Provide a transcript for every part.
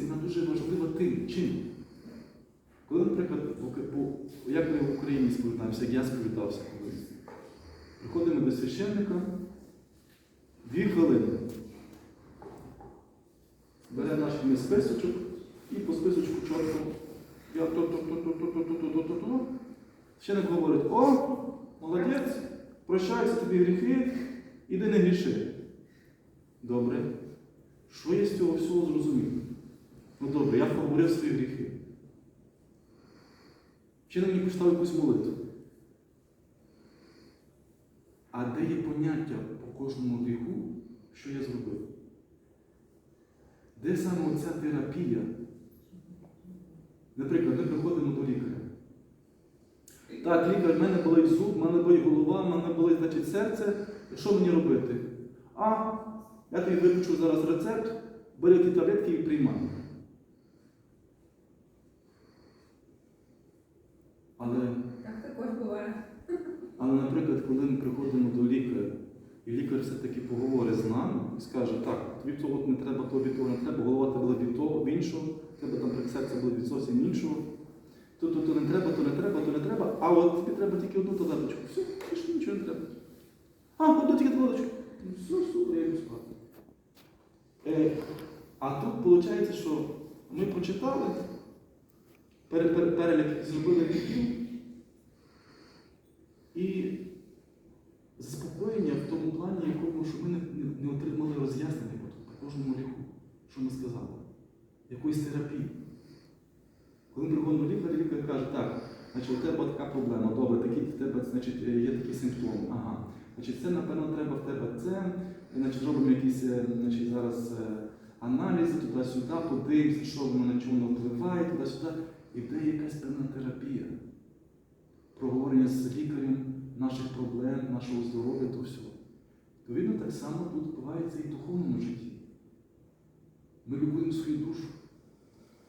лекції вона дуже важлива тим, чим. Коли, наприклад, як ми в Україні сповідаємося, як я сповідався колись, приходимо до священника, дві хвилини. Бере наш списочок і по списочку чітко. Я то, то, то, то, то, то, то, то, то, то, то. Священник говорить, о, молодець, прощаються тобі гріхи, іди не гріши. Добре. Що я з цього всього зрозумів? Ну добре, я поговорив свої гріхи. Чи мені почитав якусь молитву? А де є поняття по кожному гріху, що я зробив? Де саме оця терапія? Наприклад, ми приходимо до лікаря. Так, лікар, в мене болить зуб, в мене болить голова, в мене болить значить, серце. Що мені робити? А, я тобі випишу зараз рецепт, бери ті таблетки і приймай. Але, Так також буває. але, наприклад, коли ми приходимо до лікаря, і лікар все-таки поговорить з нами і скаже, так, тобі того не треба, від того не треба, голова тебе була від того, від іншого, тебе там при серце було від зовсім іншого. То, то, то не треба, то не треба, то не треба, а от тобі треба тільки одну таблеточку. Все, більше нічого не треба. А, одну тільки таблеточку. Ну, Все, супер, я йду спати. Е, а тут виходить, що ми прочитали, перелік зробили гріхів і заспокоєння в тому плані, якому, що ми не, не, отримали роз'яснення по- кожному гріху, що ми сказали, якоїсь терапії. Коли ми приходимо до лікаря, лікар каже, так, значить, у тебе така проблема, добре, такі в тебе значить, є такі симптоми. Ага. Значить, це, напевно, треба в тебе це, значить, зробимо якісь е, значить, зараз е, аналізи туди-сюди, подивимося, що воно на чому впливає, туди-сюди. І де якась певна терапія. Проговорення з лікарем наших проблем, нашого здоров'я то всього. Відповідно, так само тут відбувається і в духовному житті. Ми любимо свою душу,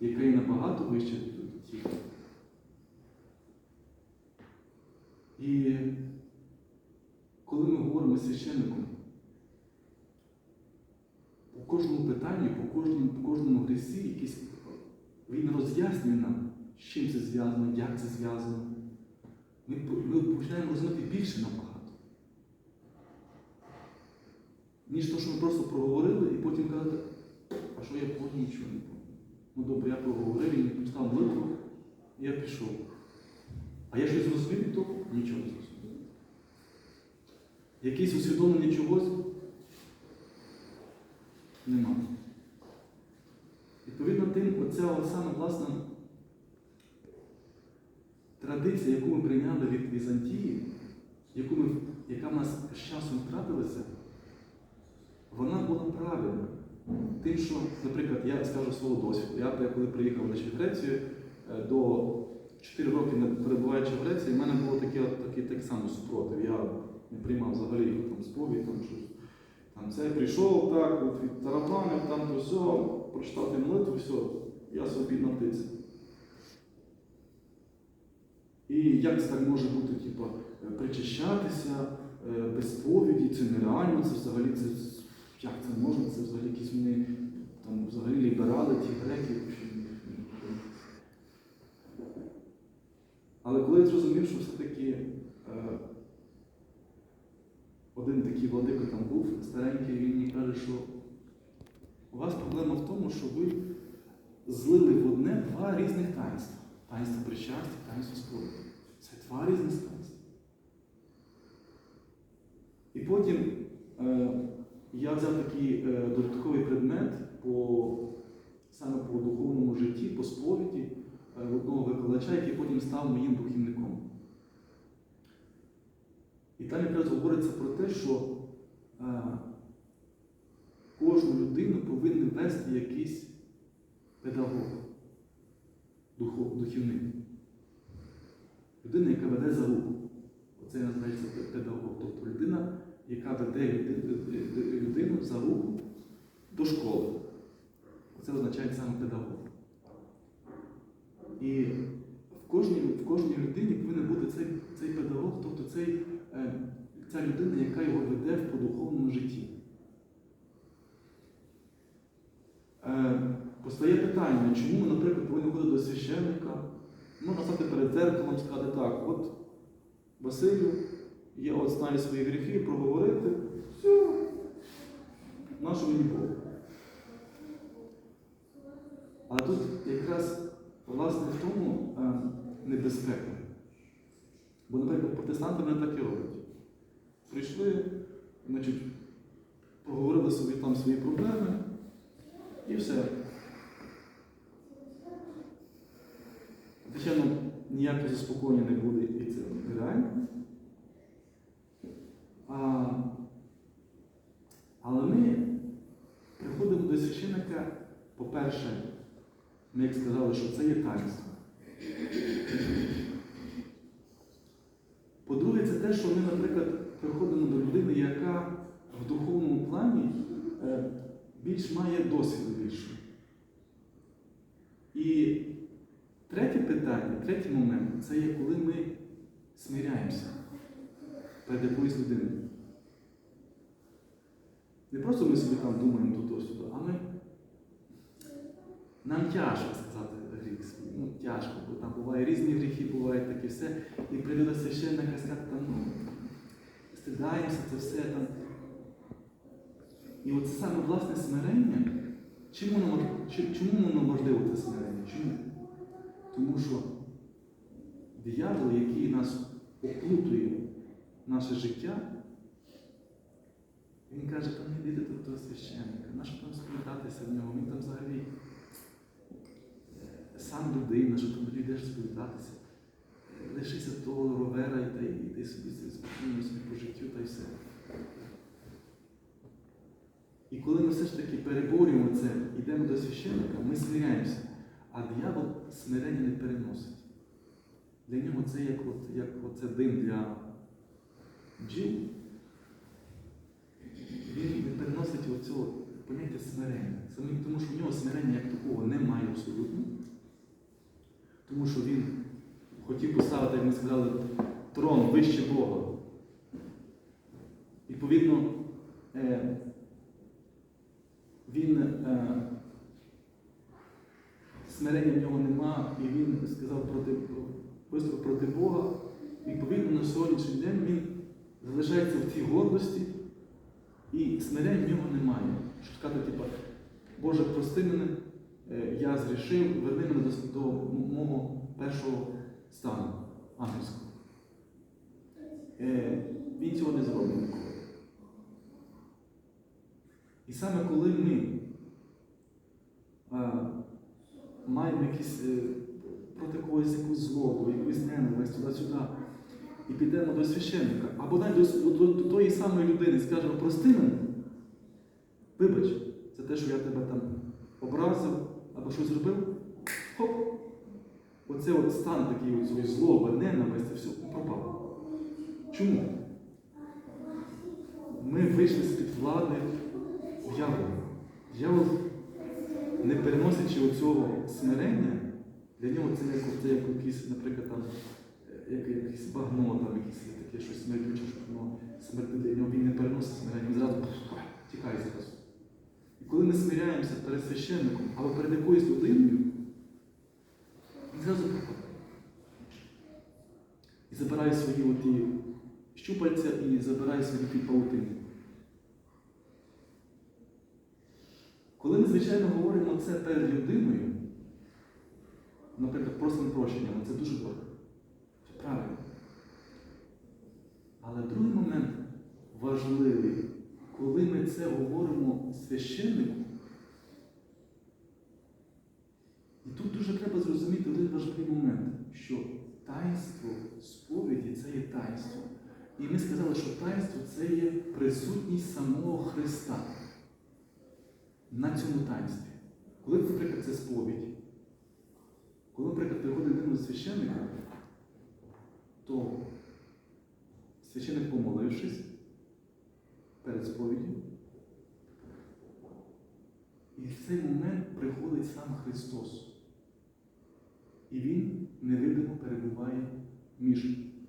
яка є набагато вища від тіла. І коли ми говоримо з священником, по кожному питанню, по кожному, по кожному грісі, якийсь, він роз'яснює нам, з чим це зв'язано, як це зв'язано. Ми, ми починаємо розуміти більше набагато. Ніж то, що ми просто проговорили і потім казати, а що я потім нічого не помню. Ну добре, я проговорив, він почитав молитву, і я пішов. А я щось зрозумів від того? Нічого не зрозумів. Якесь усвідомлення чогось нема. Відповідно тим, оця саме власна традиція, яку ми прийняли від Візантії, яку ми, яка в нас з часом втратилася, вона була правильна. Тим, що, наприклад, я скажу свого досвіду. Я коли приїхав в Грецію, е, до 4 роки перебуваючи в Греції, в мене було таке, такий так само супротив. Я не приймав взагалі там сповідь, там щось. Там це прийшов так, от від тарабанів, там то все, прочитати молитву, все, я собі на натис. І як це так може бути, типу, е, причащатися е, без сповіді, це нереально, це взагалі це, як це можна, це взагалі якісь вони там взагалі ліберали, ті греки. Але коли я зрозумів, що все-таки е, один такий владика там був, старенький, він мені каже, що у вас проблема в тому, що ви злили в одне два різних таїнства. Таїнство причастя, таїнство сповіді. Це два різних таїнства. І потім е, я взяв такий е, додатковий предмет по, саме по духовному житті, по сповіді е, одного викладача, який потім став моїм духівником. І там якраз говориться про те, що е, кожну людину повинен вести якийсь педагог, духов, духівник. Людина, яка веде за руку. Оце називається педагог. Тобто людина, яка веде людину за руку до школи. Це означає саме педагог. І в кожній, в кожній людині повинен бути цей, цей педагог, тобто цей, е, ця людина, яка його веде в подуховному житті. Е, постає питання, чому наприклад, повинні ходити до священника, можна стати перед дзеркалом, сказати так, от Василю, я от знаю свої гріхи, проговорити, все, нашу мені Бог. А тут якраз власне в тому е, небезпека. Бо, наприклад, протестанти не так і роблять. Прийшли, значить, поговорили собі там свої проблеми і все. Звичайно, ніякого заспокоєння не буде і це нереально. А, але ми приходимо до священника, по-перше, ми як сказали, що це є таїнство. По-друге, це те, що ми, наприклад, приходимо до людини, яка в духовному плані е, більш має досвіду більше. І третій момент це є коли ми смиряємося перед якоюсь людиною. Не просто ми собі там думаємо тут сюди, а ми нам тяжко сказати гріх свій. Ну, тяжко, бо там буває різні гріхи, бувають такі все. І прийде священника і сказати, там, ну, стидаємося, це все там. І от саме власне смирення, чому воно, чому воно можливо це смирення? Чому? Тому що диявол, який нас оплутує наше життя, він каже, там не йдете до того священника, нащо там сповідатися в нього, він там взагалі е, сам людина, що там йдеш сповідатися. Лишися того ровера і та йди собі спокійно собі по життю та й все. І коли ми все ж таки переборюємо це, йдемо до священника, ми смиряємося. А диявол смирення не переносить. Для нього це як, от, як оце дим для бджіл. Він не переносить оцього поняття смирення. Саме Тому що в нього смирення як такого немає абсолютно. Тому що він хотів поставити, як ми сказали, трон вище Бога. Відповідно, е, він е, смирення в нього нема, і він сказав проти, виступ проти Бога. Відповідно, на сьогоднішній день він залишається в цій гордості, і смирення в нього немає. Щоб сказати, типу, Боже, прости мене, е, я зрішив, верни мене до, мого першого стану ангельського. Е, Він цього не зробив ніколи. І саме коли ми маємо якісь е, проти когось якусь злобу, якусь ненависть туди-сюди, і підемо до священника, або навіть до, до, до тої самої людини скажемо, прости мене, вибач, за те, що я тебе там образив або щось зробив, хоп, оце от стан такий от цієї злоби, ненависті, все пропав. Чому? Ми вийшли з-під влади дьявола. Дьявол, не переносячи оцього смирення, для нього це як, це як якийсь, наприклад, там, е, як, якесь багно, там, якесь таке щось смердюче, що воно смерти для нього, він не переносить смирення, він зразу тікає зразу. І коли ми смиряємося перед священником або перед якоюсь людиною, він зразу проходить. І забирає свої оті щупальця і забирає свої ті паутини. Коли ми, звичайно, говоримо це перед людиною, наприклад, просимо прощення, це дуже добре. Це правильно. Але другий момент важливий, коли ми це говоримо священнику, і тут дуже треба зрозуміти один важливий момент, що таїнство сповіді це є таїнство. І ми сказали, що таїнство це є присутність самого Христа на цьому таїнстві. Коли, наприклад, це сповідь, коли, наприклад, приходить людина до священника, то священник, помолившись перед сповіддю, і в цей момент приходить сам Христос. І Він невидимо перебуває між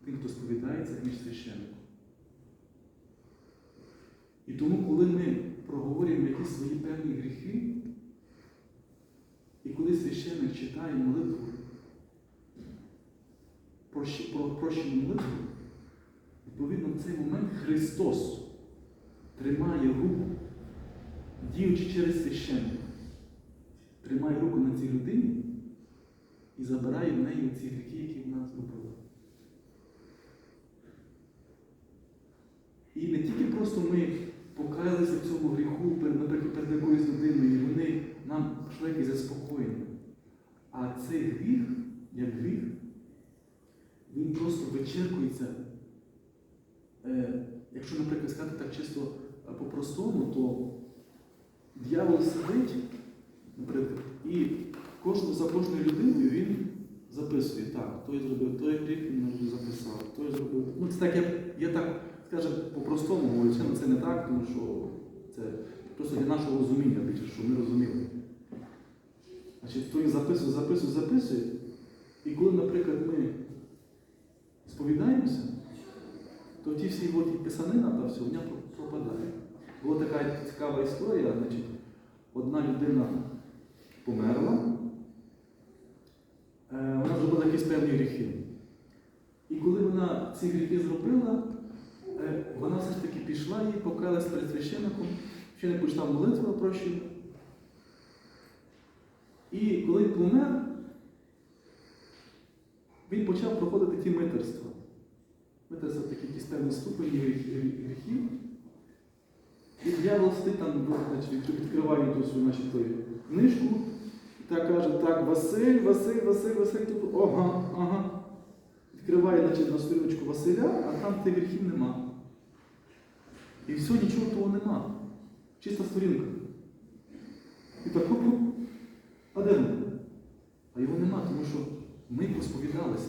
тим, хто сповідається, між священником. І тому, коли ми проговорюємо якісь свої певні гріхи, священник читає молитву, прощ- прощену молитву, відповідно в цей момент Христос тримає руку, діючи через священника, тримає руку на цій людині і забирає в неї ці гріхи, які вона зробила. І не тільки просто ми покаялися в цьому гріху, наприклад, перед якоюсь людиною, і вони нам прийшли якесь заспокоєння. Цей гріх, як гріх, він просто вичерпується. Е, якщо, наприклад, сказати так чисто е, по-простому, то дьявол сидить, наприклад, і кожну, за кожною людиною він записує, так, той зробив той гріх, він записав, той зробив. Ну, це так, я, я так, скажімо, по-простому говорю, звичайно, це не так, тому що це просто для нашого розуміння більше, щоб ми розуміли. Значить, той записує, записує, записує. І коли, наприклад, ми сповідаємося, то ті всі от, писанина та все, вона пропадає. Була така цікава історія, значить, одна людина померла, е, вона зробила якісь певні гріхи. І коли вона ці гріхи зробила, е, вона все ж таки пішла і покаялась перед священником, ще не почитав молитву прощення. І коли помер, він почав проходити ті митерства. Митерства такі якісь певні ступені гріх- гріх- гріхів. І дьявол сидить там, відкриває ту свою значить, книжку, і так каже, так, Василь, Василь, Василь, Василь, тут, ага, ага. Відкриває значить, на сторіночку Василя, а там тих гріхів нема. І все, нічого того нема. Чиста сторінка. І так, хоп-хоп. А де він? А його нема, тому що ми посповідалися